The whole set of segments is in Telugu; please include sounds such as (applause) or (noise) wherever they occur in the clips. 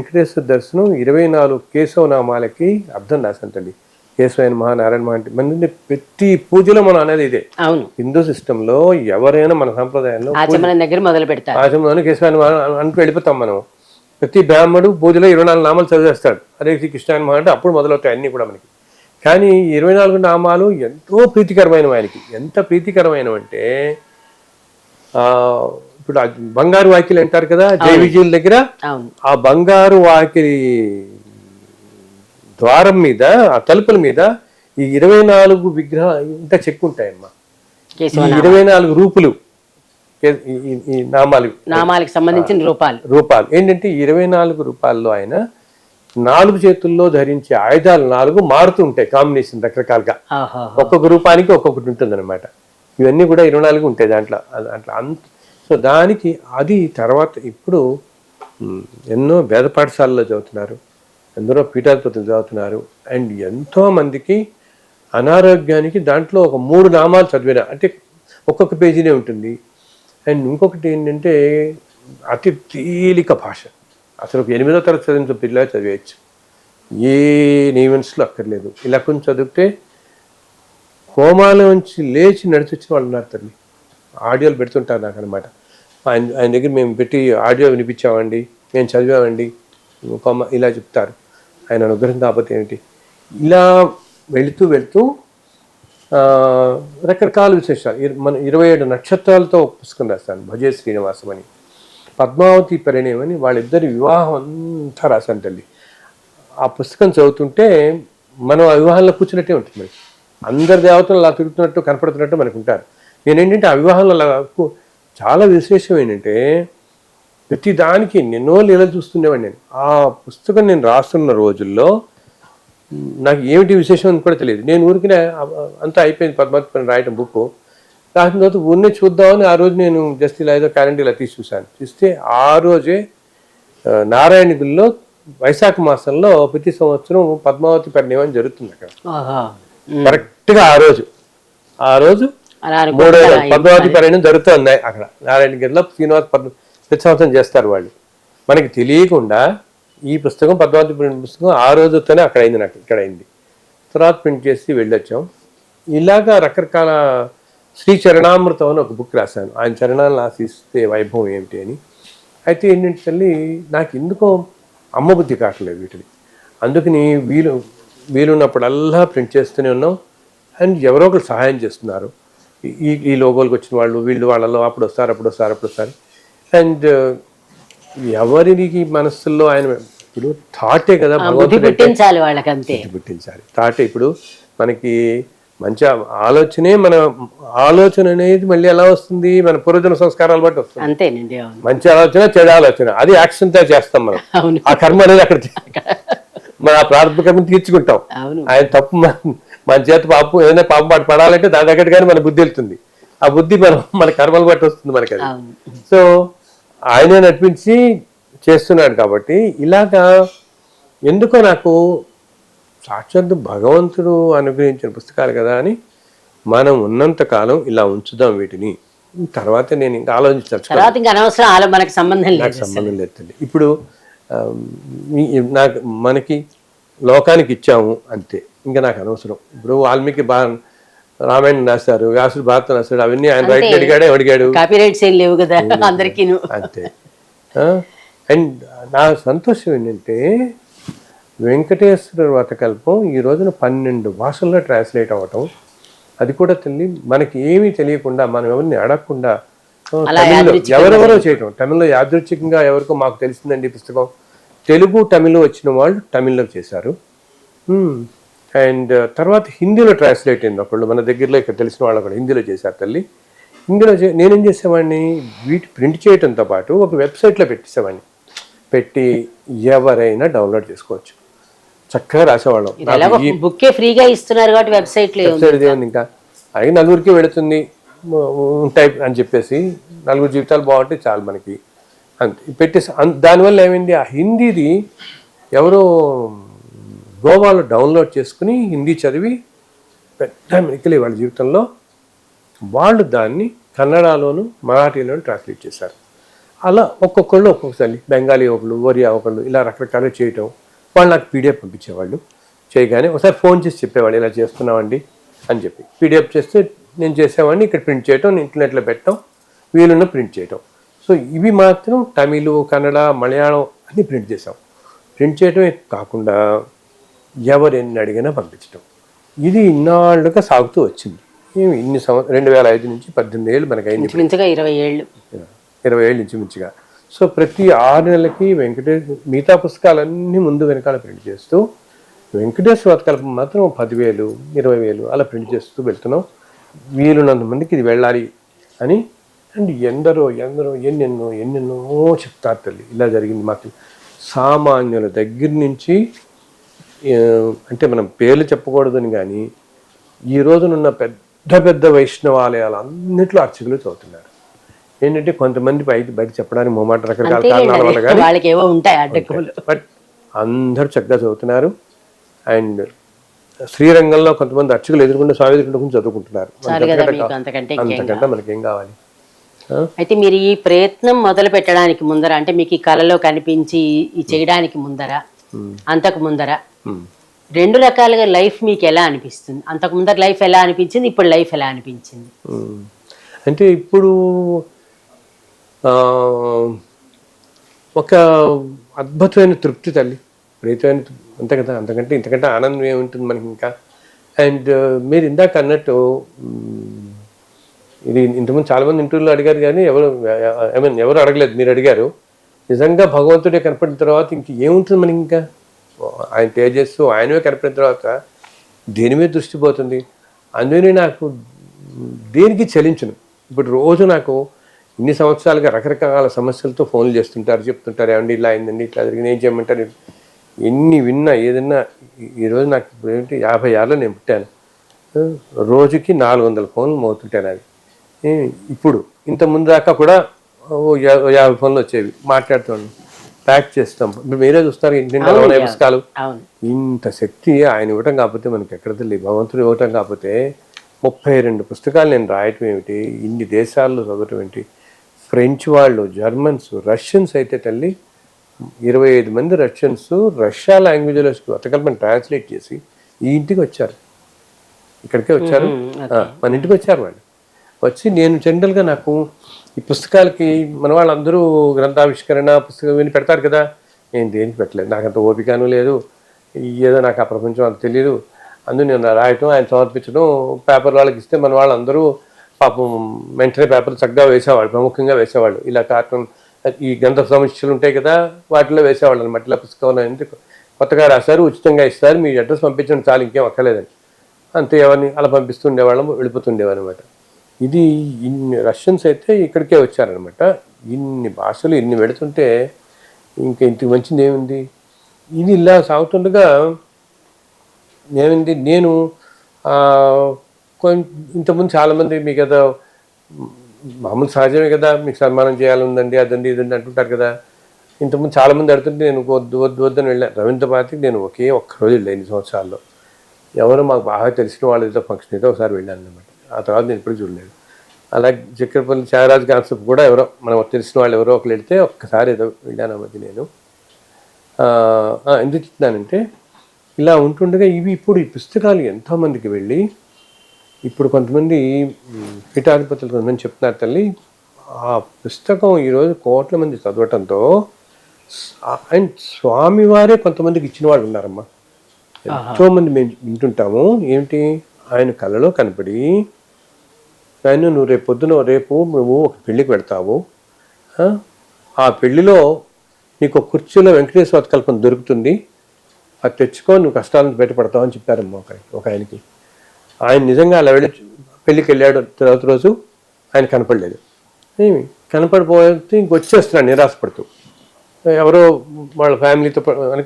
వెంకటేశ్వర దర్శనం ఇరవై నాలుగు కేశవనామాలకి అర్థం తల్లి కేశవైన మహానారాయణ మహా అంటే మన ప్రతి పూజలో మనం అనేది ఇదే. అవును. హిందూ సిస్టంలో ఎవరైనా మన సంప్రదాయంలో ఆచమనం దగ్గర మొదలు పెడతారు. ఆచమని కేశవాని మహా అంటూ వెళ్ళిపోతాం మనం. ప్రతి బ్రాహ్మడు పూజలో ఇరవై నాలుగు నామాలు చదివేస్తాడు హరే శ్రీ కృష్ణాయన మహా అంటే అప్పుడు మొదలవుతాయి అన్నీ కూడా మనకి. కానీ ఇరవై నాలుగు నామాలు ఎంతో ప్రీతికరమైనవి ఆయనకి. ఎంత ప్రీతికరమైనవి అంటే ఆ, ఇప్పుడు బంగారు వాకిలు అంటారు కదా జై విజయుల దగ్గర ఆ బంగారు వాకిలి ద్వారం మీద ఆ తలుపుల మీద ఈ ఇరవై నాలుగు విగ్రహ ఇంకా చెక్కు ఉంటాయమ్మా. ఇరవై నాలుగు రూపులు ఈ- నామాలు. నామాలకు సంబంధించిన రూపాలు. రూపాలు. ఏంటంటే ఇరవై నాలుగు రూపాల్లో ఆయన నాలుగు చేతుల్లో ధరించే ఆయుధాలు నాలుగు మారుతూ ఉంటాయి కాంబినేషన్ రకరకాలుగా. ఒక్కొక్క రూపానికి ఒక్కొక్కటి ఉంటుంది అనమాట ఇవన్నీ కూడా ఇరవై నాలుగు ఉంటాయి దాంట్లో. దాంట్లో అంత సో దానికి అది తర్వాత ఇప్పుడు ఎన్నో వేద పాఠశాలలో చదువుతున్నారు ఎందరో పీఠాధిపతులు చదువుతున్నారు అండ్ ఎంతో మందికి అనారోగ్యానికి దాంట్లో ఒక మూడు నామాలు చదివిన అంటే ఒక్కొక్క పేజీనే ఉంటుంది. అండ్ ఇంకొకటి ఏంటంటే అతి తేలిక భాష. అసలు ఒక ఎనిమిదో తరగతి చదివిన పిల్లలు చదివేయచ్చు. ఏ నియమన్స్లో అక్కర్లేదు. ఇలా కొంచెం చదివితే కోమాలోంచి లేచి నడిచొచ్చిన వాళ్ళు ఉన్నారు తల్లి. ఆడియోలు పెడుతుంటారు నాకు అనమాట ఆయన ఆయన దగ్గర మేము పెట్టి ఆడియో వినిపించామండి మేము చదివామండి. కొమ్మ ఇలా చెప్తారు. ఆయన అనుగ్రహం కాకపోతే ఏమిటి? ఇలా వెళుతూ వెళుతూ రకరకాల విశేషాలు. మన ఇరవై ఏడు నక్షత్రాలతో పుస్తకం రాస్తాను భజే శ్రీనివాసం అని. పద్మావతి పరిణయం అని వాళ్ళిద్దరి వివాహం అంతా రాశాను తల్లి. ఆ పుస్తకం చదువుతుంటే మనం ఆ వివాహంలో కూర్చున్నట్టే ఉంటుంది. మనకి అందరి దేవతలు అలా తిరుగుతున్నట్టు కనపడుతున్నట్టు మనకు ఉంటారు. నేనేంటంటే ఆ వివాహంలో అలా చాలా విశేషం ఏంటంటే ప్రతి దానికి ఎన్నెన్నో లీలలు చూస్తుండేవాడిని నేను. ఆ పుస్తకం నేను రాస్తున్న రోజుల్లో నాకు ఏమిటి విశేషం అని కూడా తెలియదు. నేను ఊరికినే ఆ- అంతా అయిపోయింది పద్మావతి పని రాయటం బుక్. రాసిన తర్వాత ఊరినే చూద్దామని ఆ రోజు నేను జస్ట్ ఇలా ఏదో క్యాలెండర్ ఇలా తీసి చూశాను. చూస్తే ఆ రోజే ఆ, నారాయణగిరిలో వైశాఖ మాసంలో ప్రతి సంవత్సరం పద్మావతి పరిణయం జరుగుతుంది అక్కడ. కరెక్ట్గా ఆ రోజు. ఆ రోజు మూడో పద్మావతి పరిణయం జరుగుతుంది అక్కడ. నారాయణగిరిలో శ్రీనివాస పద్మ ప్రతి సంవత్సరం చేస్తారు వాళ్ళు. మనకి తెలియకుండా ఈ పుస్తకం పద్మావతి పుస్తకం ఆ రోజుతోనే అక్కడ అయింది నాకు ఇక్కడ అయింది. తర్వాత ప్రింట్ చేసి వెళ్ళొచ్చాం. ఇలాగా రకరకాల శ్రీ చరణామృతం అని ఒక బుక్ రాశాను. ఆయన చరణాలను ఆశిస్తే వైభవం ఏమిటి అని. అయితే ఏంటంటే తల్లి నాకు ఎందుకో అమ్మ బుద్ధి కావట్లేదు వీటిని అందుకని వీలు వీలున్నప్పుడల్లా ప్రింట్ చేస్తూనే ఉన్నాం. అండ్ ఎవరో ఒకరు సహాయం చేస్తున్నారు. ఈ- ఈ లోగోలకు వచ్చిన వాళ్ళు వీళ్ళు వాళ్ళలో అప్పుడు వస్తారు అప్పుడు వస్తారు అప్పుడు వస్తారు. అండ్ ఎవరికి మనస్సుల్లో ఆయన ఇప్పుడు థాటే కదా పుట్టించాలి పుట్టించాలి. థాటే ఇప్పుడు మనకి మంచి ఆలోచనే మన ఆలోచన అనేది మళ్ళీ ఎలా వస్తుంది? మన పూర్వజన సంస్కారాలు బట్టి వస్తుంది. అంతేనండి మంచి ఆలోచన చెడు ఆలోచన అది యాక్షన్తో చేస్తాం మనం. ఆ కర్మ అనేది అక్కడ (laughs) మన ఆ ప్రారంభ కర్మ తీర్చుకుంటాం. ఆయన తప్పు మన- మన చేత పాపం ఏదైనా పాపం పాటు పడాలంటే దాని దగ్గరగానే మన బుద్ధి వెళ్తుంది. ఆ బుద్ధి మనం మన కర్మలు బట్టి వస్తుంది మనకి అది సో ఆయనే నడిపించి చేస్తున్నాడు కాబట్టి ఇలాగా ఎందుకో నాకు సాక్షాత్ భగవంతుడు అనుగ్రహించిన పుస్తకాలు కదా అని మనం ఉన్నంత కాలం ఇలా ఉంచుదాం వీటిని. తర్వాత నేను ఇంకా ఆలోచించచ్చు తర్వాత ఇంకా అనవసరం ఆలో మనకు సంబంధం లేదు సంబంధం లేదు ఇప్పుడు నాకు మనకి లోకానికి ఇచ్చాము అంతే. ఇంకా నాకు అనవసరం. ఇప్పుడు వాల్మీకి బా రామాయణం రాశారు వ్యాసుడు భారతం రాశాడు అవన్నీ ఆయన రైట్ అడిగాడే అడిగాడు కాపీ రైట్స్ ఏం లేవు కదా అందరికీ అంతే. అండ్ నా సంతోషం ఏంటంటే వెంకటేశ్వర వ్రతకల్పం ఈ రోజున పన్నెండు భాషల్లో ట్రాన్స్లేట్ అవ్వటం అది కూడా తల్లి మనకి ఏమీ తెలియకుండా మనం ఎవరిని అడగకుండా తమిళ్ళో ఎవరెవరో చేయటం. తమిళ్ళో యాదృచ్ఛికంగా ఎవరికో మాకు తెలిసిందండి పుస్తకం. తెలుగు తమిళ్ వచ్చిన వాళ్ళు తమిళ్ళో చేశారు. అండ్ తర్వాత హిందీలో ట్రాన్స్లేట్ అయింది ఒకళ్ళు. మన దగ్గరలో ఇక్కడ తెలిసిన వాళ్ళు కూడా హిందీలో చేశారు తల్లి. హిందీలో చే- నేనేం చేసేవాడిని? వీటి ప్రింట్ చేయడంతో పాటు ఒక వెబ్సైట్లో పెట్టేసేవాడిని. పెట్టి ఎవరైనా డౌన్లోడ్ చేసుకోవచ్చు. చక్కగా రాసేవాళ్ళం. బుక్కే ఫ్రీగా ఇస్తున్నారు కాబట్టి వెబ్సైట్ వెబ్సైట్ ఏముంది ఇంకా. అలాగే నలుగురికి వెళుతుంది. ఉంటాయి అని చెప్పేసి నలుగురు జీవితాలు బాగుంటే చాలు మనకి. అంతే. పెట్టేసి దానివల్ల ఏమైంది? ఆ హిందీది ఎవరో గోవాలో డౌన్లోడ్ చేసుకుని హిందీ చదివి పెద్ద మెడికల్ వాళ్ళ జీవితంలో వాళ్ళు దాన్ని కన్నడలోను మరాఠీలోను ట్రాన్స్లేట్ చేశారు. అలా ఒక్కొక్కళ్ళు ఒక్కొక్కసారి బెంగాలీ ఒకళ్ళు ఒరియా ఒకళ్ళు ఇలా రకరకాలు చేయటం వాళ్ళు నాకు పీడిఎఫ్ పంపించేవాళ్ళు. చేయగానే ఒకసారి ఫోన్ చేసి చెప్పేవాళ్ళు ఇలా చేస్తున్నామండి అని చెప్పి. పీడిఎఫ్ చేస్తే నేను చేసేవాడిని ఇక్కడ ప్రింట్ చేయటం ఇంటర్నెట్లో పెట్టడం వీలున్న ప్రింట్ చేయటం. సో ఇవి మాత్రం తమిళ్ కన్నడ మలయాళం అన్నీ ప్రింట్ చేసాం ప్రింట్ చేయటమే కాకుండా ఎవరు ఎన్ని అడిగినా పంపించడం ఇది ఇన్నాళ్ళుగా సాగుతూ వచ్చింది. ఏమి ఇన్ని సంవత్సరం రెండు వేల ఐదు నుంచి పద్దెనిమిది ఏళ్ళు మనకు అయింది ఇంచుమించుగా ఇరవై ఏళ్ళు. ఇరవై ఏళ్ళు ఇంచుమించుగా. సో ప్రతి ఆరు నెలలకి వెంకటేష్ మిగతా పుస్తకాలన్నీ ముందు వెనకాల ప్రింట్ చేస్తూ వెంకటేశ్వర కల్పం మాత్రం పదివేలు ఇరవై వేలు అలా ప్రింట్ చేస్తూ వెళ్తున్నాం. వీలున్నంత మందికి ఇది వెళ్ళాలి అని. అండ్ ఎందరో ఎందరో ఎన్నెన్నో ఎన్నెన్నో చెప్తారు తల్లి. ఇలా జరిగింది మాకు. సామాన్యుల దగ్గర నుంచి అంటే మనం పేర్లు చెప్పకూడదని కానీ ఈ రోజునున్న పెద్ద పెద్ద వైష్ణవాలయాలు అన్నిట్లో అర్చకులు చదువుతున్నారు. ఏంటంటే కొంతమంది బయట బయట చెప్పడానికి మొమాట రకరకాల కారణాల వల్ల కానీ బట్ అందరూ చక్కగా చదువుతున్నారు. అండ్ శ్రీరంగంలో కొంతమంది అర్చకులు ఎదుర్కొంటే స్వామి ఎదుర్కొంటే చదువుకుంటున్నారు. అంతకంటే మనకేం కావాలి? అయితే మీరు ఈ ప్రయత్నం మొదలు పెట్టడానికి ముందర అంటే మీకు ఈ కళలో కనిపించి ఈ చేయడానికి ముందర అంతకు ముందర. రెండు రకాలుగా లైఫ్ మీకు ఎలా అనిపిస్తుంది? అంతకు ముందర లైఫ్ ఎలా అనిపించింది? ఇప్పుడు లైఫ్ ఎలా అనిపించింది. అంటే ఇప్పుడు ఒక అద్భుతమైన తృప్తి తల్లి. ప్రీతమైన అంతే కదా? అంతకంటే ఇంతకంటే ఆనందం ఏముంటుంది మనకి ఇంకా? అండ్ మీరు ఇందాక అన్నట్టు ఇది ఇంతకుముందు చాలామంది ఇంటర్వ్యూలో అడిగారు కానీ ఎవరు ఐ మీన్ ఎవరు అడగలేదు. మీరు అడిగారు. నిజంగా భగవంతుడే కనపడిన తర్వాత ఇంక ఏముంటుంది మనకి ఇంకా? ఆయన తేజస్సు ఆయనవే కనపడిన తర్వాత దేని మీద దృష్టి పోతుంది? అందుకని నాకు దేనికి చలించను? ఇప్పుడు రోజు నాకు ఇన్ని సంవత్సరాలుగా రకరకాల సమస్యలతో ఫోన్లు చేస్తుంటారు చెప్తుంటారు ఏమండి ఇలా అయిందండి ఇట్లా జరిగింది ఏం చేయమంటారు? ఎన్ని విన్నా ఏదన్నా ఈ- ఈరోజు నాకు ఇప్పుడు ఏంటి యాభై ఏళ్ళలో నేను పుట్టాను. రోజుకి నాలుగు వందల ఫోన్లు మోతుంటాను అది ఇప్పుడు ఇంత ముందు దాకా కూడా యాభై ఫోన్లు వచ్చేవి. మాట్లాడుతాను ప్యాక్ చేస్తాం. మీరే చూస్తారు ఇంటి పుస్తకాలు. ఇంత శక్తి ఆయన ఇవ్వటం కాకపోతే మనకి ఎక్కడ తెలియదు. భగవంతుడు ఇవ్వటం కాకపోతే ముప్పై రెండు పుస్తకాలు నేను రాయటం ఏమిటి? ఇన్ని దేశాల్లో చదవటం ఏంటి? ఫ్రెంచ్ వాళ్ళు జర్మన్స్ రష్యన్స్ అయితే తల్లి ఇరవై ఐదు మంది రష్యన్స్ రష్యా లాంగ్వేజ్లో కొత్తకల్పని ట్రాన్స్లేట్ చేసి ఈ ఇంటికి వచ్చారు. ఇక్కడికే వచ్చారు. మన ఇంటికి వచ్చారు వాళ్ళు. వచ్చి నేను జనరల్గా నాకు ఈ పుస్తకాలకి మన వాళ్ళందరూ గ్రంథావిష్కరణ పుస్తకం విని పెడతారు కదా. నేను దేనికి పెట్టలేదు? నాకు అంత ఓపికను లేదు. ఏదో నాకు ఆ ప్రపంచం అంత తెలియదు అందుకు నేను రాయటం ఆయన సమర్పించడం పేపర్ వాళ్ళకి ఇస్తే మన వాళ్ళందరూ పాపం వెంటనే పేపర్ చక్కగా వేసేవాళ్ళు ప్రముఖంగా వేసేవాళ్ళు. ఇలా కార్టూన్ ఈ గ్రంథ సమస్యలు ఉంటాయి కదా వాటిలో వేసేవాళ్ళు అనమాట ఇలా పుస్తకంలో ఎందుకు కొత్తగా రాశారు ఉచితంగా ఇస్తారు. మీ అడ్రస్ పంపించడం చాలు ఇంకేం అక్కర్లేదని అంతే ఎవరిని అలా పంపిస్తుండేవాళ్ళము వెళ్ళిపోతుండేవారు అనమాట ఇది ఇన్ని రష్యన్స్ అయితే ఇక్కడికే వచ్చారనమాట ఇన్ని భాషలు ఇన్ని పెడుతుంటే ఇంకా ఇంతకు మంచిది ఏముంది? ఇది ఇలా సాగుతుండగా ఏమైంది? నేను ఆ, ఇంతకుముందు చాలామంది మీకు ఏదో మామూలు సహజమే కదా మీకు సన్మానం చేయాలందండి అదండి ఇదండి అంటుంటారు కదా. ఇంతకుముందు చాలామంది అడుగుతుంటే నేను వద్దు వద్దు వద్దని వెళ్ళాను రవీంద్ర భారతికి నేను ఒకే ఒక్క రోజు వెళ్ళాను ఎన్ని సంవత్సరాల్లో. ఎవరో మాకు బాగా తెలిసిన వాళ్ళు ఏదో ఫంక్షన్ ఏదో ఒకసారి వెళ్ళాను అనమాట ఆ తర్వాత నేను ఎప్పుడు చూడలేదు. అలాగే చక్రపల్లి త్యాగరాజ్ కాన్సెప్ట్ కూడా ఎవరో మనం తెలిసిన వాళ్ళు ఎవరో ఒకరు వెళ్తే ఒక్కసారి ఏదో వెళ్ళాను మధ్య నేను. ఎందుకు చెప్తున్నానంటే ఇలా ఉంటుండగా ఇవి ఇప్పుడు ఈ పుస్తకాలు ఎంతోమందికి వెళ్ళి ఇప్పుడు కొంతమంది పీఠాధిపతులు కొంతమంది చెప్తున్నారు తల్లి ఆ పుస్తకం ఈరోజు కోట్ల మంది చదవటంతో అండ్ స్వామివారే కొంతమందికి ఇచ్చిన వాళ్ళు ఉన్నారమ్మా. ఎంతో మంది మేము వింటుంటాము ఏమిటి? ఆయన కళలో కనపడి ఆయన నువ్వు రేపు పొద్దున రేపు నువ్వు ఒక పెళ్ళికి పెడతావు. ఆ? పెళ్ళిలో నీకు ఒక కుర్చీలో వెంకటేశ్వర కల్పన దొరుకుతుంది. అది తెచ్చుకో నువ్వు కష్టాలను బయటపడతావు అని చెప్పారమ్మా ఒక ఒక ఆయనకి. ఆయన నిజంగా అలా వెళ్ళి పెళ్ళికి వెళ్ళాడు తర్వాత రోజు ఆయన కనపడలేదు. ఏమి? కనపడిపోతే ఇంక వచ్చేస్తున్నాడు నిరాశపడుతూ. ఎవరో వాళ్ళ ఫ్యామిలీతో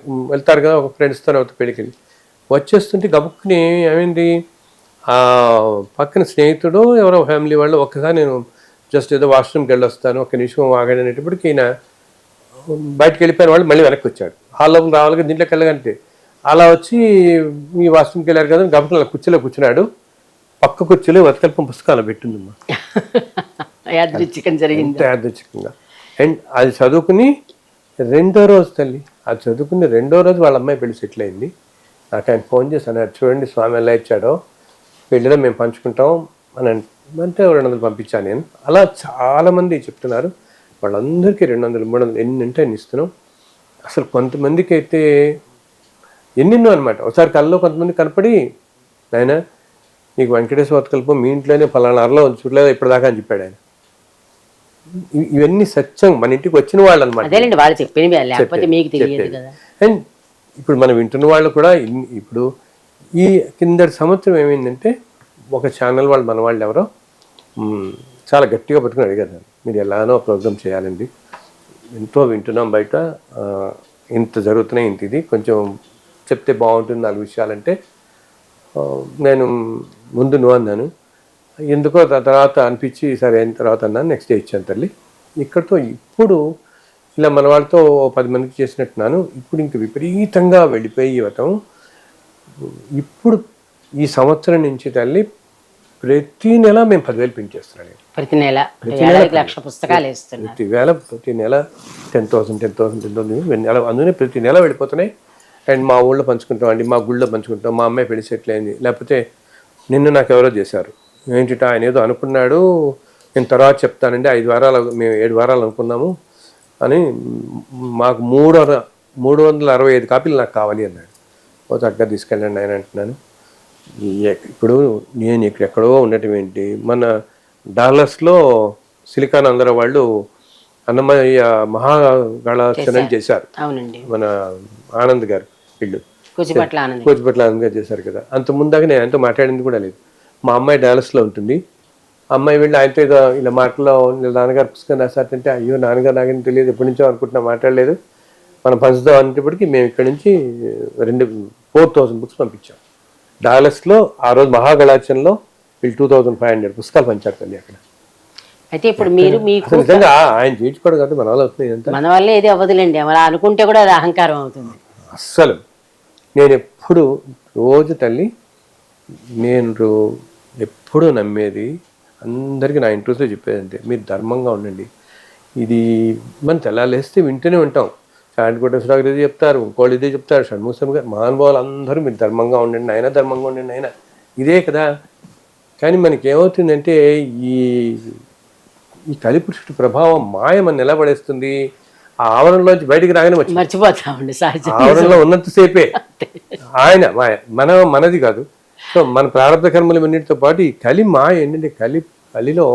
వెళ్తారు కదా ఒక ఫ్రెండ్స్తో తర్వాత పెళ్ళికి. వెళ్ళి వచ్చేస్తుంటే గబుక్కుని ఏమైంది? ఆ పక్కన స్నేహితుడు ఎవరో ఫ్యామిలీ వాళ్ళు ఒక్కసారి నేను జస్ట్ ఏదో వాష్రూమ్కి వెళ్ళొస్తాను ఒక నిమిషం ఆగాడు అనేటప్పటికి ఈయన బయటకు వెళ్ళిపోయిన వాళ్ళు మళ్ళీ వెనక్కి వచ్చాడు. హాల్లోకి రావాలి కదా దీంట్లోకి వెళ్ళగంటే అలా వచ్చి మీ వాష్రూమ్కి వెళ్ళారు కదా గబుక్కుని అలా కుర్చీలో కూర్చున్నాడు. పక్క కుర్చీలో వతకల్పం పుస్తకాలు పెట్టిందమ్మా. (laughs) యాదృచ్ఛికం జరిగింది. ఎంత యాదృచ్ఛికంగా. అండ్ అది చదువుకుని రెండో రోజు తల్లి అది చదువుకుని రెండో రోజు వాళ్ళ అమ్మాయి పెళ్ళి సెటిల్ అయింది. నాకు ఆయన ఫోన్ చేసి అన్నాడు చూడండి స్వామి ఎలా ఇచ్చాడో. పెళ్ళిలో మేము పంచుకుంటాం అని అన్- అంటే రెండు వందలు పంపించాను నేను. అలా చాలామంది చెప్తున్నారు. వాళ్ళందరికీ రెండు వందలు మూడు వందలు ఎన్ని అంటే ఎన్ని ఇస్తున్నాం. అసలు కొంతమందికి అయితే ఎన్నెన్నో అనమాట ఒకసారి కల్లో కొంతమంది కనపడి నాయన నీకు వెంకటేశ్వర కల్పం మీ ఇంట్లోనే ఫలానా అరలో చూడలేదు ఇప్పటిదాకా అని చెప్పాడు ఆయన. ఇవన్నీ సత్యం. మన ఇంటికి వచ్చిన వాళ్ళు అనమాట అండ్ ఇప్పుడు మనం వింటున్న వాళ్ళు కూడా ఇప్పుడు ఈ కిందటి సంవత్సరం ఏమైందంటే ఒక ఛానల్ వాళ్ళు మన వాళ్ళు ఎవరో చాలా గట్టిగా పట్టుకుని అడిగారు నన్ను. మీరు ఎలానో ప్రోగ్రామ్ చేయాలండి. ఎంతో వింటున్నాం బయట. ఇంత జరుగుతున్నాయి ఇంత ఇది. కొంచెం చెప్తే బాగుంటుంది నాలుగు విషయాలంటే నేను ముందు నువ్వు అన్నాను. ఎందుకో తర్వాత అనిపించి సరే అయిన తర్వాత అన్నాను. నెక్స్ట్ డే ఇచ్చాను తల్లి. ఇక్కడతో ఇప్పుడు ఇలా మన వాళ్ళతో ఓ పది మందికి చేసినట్టున్నాను. ఇప్పుడు ఇంక విపరీతంగా వెళ్ళిపోయి యువతం ఇప్పుడు ఈ సంవత్సరం నుంచి తల్లి ప్రతి నెల మేము పదివేలు ప్రింట్ చేస్తున్నాను నేను. ప్రతి నెల లక్ష పుస్తకాలు వేస్తున్నారు. ప్రతి వేల ప్రతి నెల ten thousand ten thousand ten thousand నెల అందుకనే ప్రతి నెల వెళ్ళిపోతున్నాయి. అండ్ మా ఊళ్ళో పంచుకుంటాం అండి మా గుళ్ళో పంచుకుంటాం మా అమ్మాయి పెళ్ళి సెటిల్ అయింది. లేకపోతే నిన్ను నాకు ఎవరో చేశారు. ఏంటి ఆయన ఏదో అనుకున్నాడు నేను తర్వాత చెప్తానండి ఐదు వారాలు మేము ఏడు వారాలు అనుకున్నాము అని మాకు మూడు మూడు వందల అరవై ఐదు కాపీలు నాకు కావాలి అన్నాడు. ఓ చక్కగా తీసుకెళ్ళండి ఆయన అంటున్నాను. ఇప్పుడు నేను ఇక్కడెక్కడో ఉండటం ఏంటి? మన డాలర్స్లో సిలికాన్ అందరూ వాళ్ళు అన్నమయ్య మహాగళాచనం చేశారు. మన ఆనంద్ గారు వీళ్ళు. కూచిపట్ల ఆనందం గారు చేశారు కదా. అంత ముందాక నేను ఆయనతో మాట్లాడింది కూడా లేదు. మా అమ్మాయి డాలస్లో ఉంటుంది. అమ్మాయి వెళ్ళి ఆయనతో ఏదో ఇలా మాటలో నాన్నగారు పుస్తకం రాశారంటే అయ్యో నాన్నగారు నాకేం తెలియదు. ఎప్పటి నుంచో అనుకుంటున్నా మాట్లాడలేదు. మనం పంచుదాం అనేటప్పటికి మేము ఇక్కడ నుంచి రెండు ఫోర్ థౌసండ్ బుక్స్ పంపించాం. డాలస్లో ఆ రోజు మహాగళాచంలో వీళ్ళు టూ థౌసండ్ ఫైవ్ హండ్రెడ్ పుస్తకాలు పంచారు తల్లి అక్కడ. అయితే ఇప్పుడు మీరు మీకు నిజంగా ఆయన చేయించుకోవడం కాదు మన వాళ్ళు అవుతుంది మన వల్ల ఏది అవ్వదులేండి. అలా అనుకుంటే కూడా అది అహంకారం అవుతుంది. అస్సలు. నేను ఎప్పుడు రోజు తల్లి నేను ఎప్పుడూ నమ్మేది అందరికీ నా ఇంట్రెస్ట్లో చెప్పేది అంతే. మీరు ధర్మంగా ఉండండి. ఇది మనం తెల్లాలేస్తే వింటూనే ఉంటాం. కోటేశ్వరరావు గారు ఇదే చెప్తారు ఇంకోళ్ళు ఇదే చెప్తారు షణ్ముఖం గారు. మహానుభావులు అందరూ మీరు ధర్మంగా ఉండండి ఆయన ధర్మంగా ఉండండి ఆయన. ఇదే కదా. కానీ మనకి ఏమవుతుందంటే ఈ ఈ కలిపురుషుడి ప్రభావం మాయ మన నిలబడేస్తుంది. ఆ ఆవరణలోంచి బయటికి రాగానే వచ్చి మర్చిపోతామండి ఆవరణలో ఉన్నంతసేపే ఆయన మాయ మన మనది కాదు. సో మన ప్రారంభ కర్మలు అన్నిటితో పాటు ఈ కలి మాయ ఏంటంటే కలి కలిలో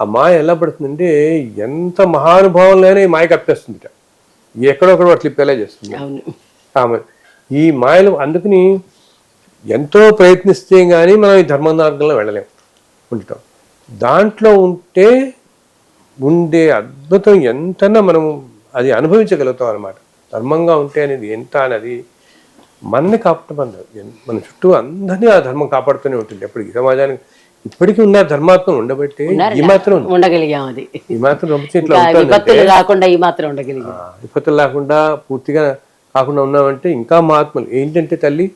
ఆ మాయ ఎలా పడుతుందంటే ఎంత మహానుభావంలోనే ఈ మాయ కప్పేస్తుంది ఎక్కడొక్కడ క్లిప్ ఎలా చేస్తుంది. ఆమె ఈ మాయలు అందుకని ఎంతో ప్రయత్నిస్తే కానీ మనం ఈ ధర్మ మార్గంలో వెళ్ళలేం. ఉండటం దాంట్లో ఉంటే ఉండే అద్భుతం ఎంతన్నా మనం అది అనుభవించగలుగుతాం అనమాట ధర్మంగా ఉంటే అనేది ఎంత అనేది మనని కాపాడమని మన చుట్టూ అందరినీ ఆ ధర్మం కాపాడుతూనే ఉంటుంది. ఎప్పటికీ సమాజానికి ఇప్పటికీ ఉన్న ధర్మాత్మ ఉండబట్టి ఈ మాత్రం ఉంది. ఉండగలిగాం అది. ఈ మాత్రం విపత్తులు రాకుండా ఈ మాత్రం ఉండగలిగాం. విపత్తులు లేకుండా పూర్తిగా కాకుండా ఉన్నామంటే ఇంకా మహాత్ములు. ఏంటంటే తల్లి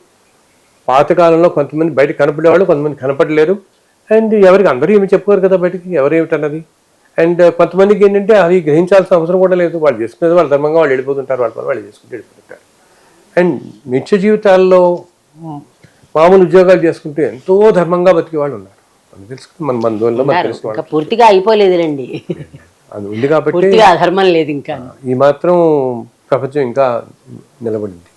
పాతకాలంలో కొంతమంది బయట కనపడేవాళ్ళు కొంతమంది కనపడలేరు. అండ్ ఎవరికి అందరూ ఏమి చెప్పుకోరు కదా బయటికి? ఎవరు ఏమిటన్నది? అండ్ కొంతమందికి ఏంటంటే అది గ్రహించాల్సిన అవసరం కూడా లేదు. వాళ్ళు చేసుకునేది వాళ్ళ ధర్మంగా వాళ్ళు వెళ్ళిపోతుంటారు వాళ్ళ పని వాళ్ళు చేసుకుంటూ వెళ్ళిపోతుంటారు. అండ్ నిత్య జీవితాల్లో మామూలు ఉద్యోగాలు చేసుకుంటూ ఎంతో ధర్మంగా బతికే వాళ్ళు ఉన్నారు. మనకు తెలుసు. మన బంధువుల్లో వాళ్ళు ఇంకా పూర్తిగా అయిపోలేదులేండి. అది ఉంది కాబట్టి పూర్తిగా అధర్మం లేదు ఇంకా. ఈ మాత్రం ప్రపంచం ఇంకా నిలబడింది.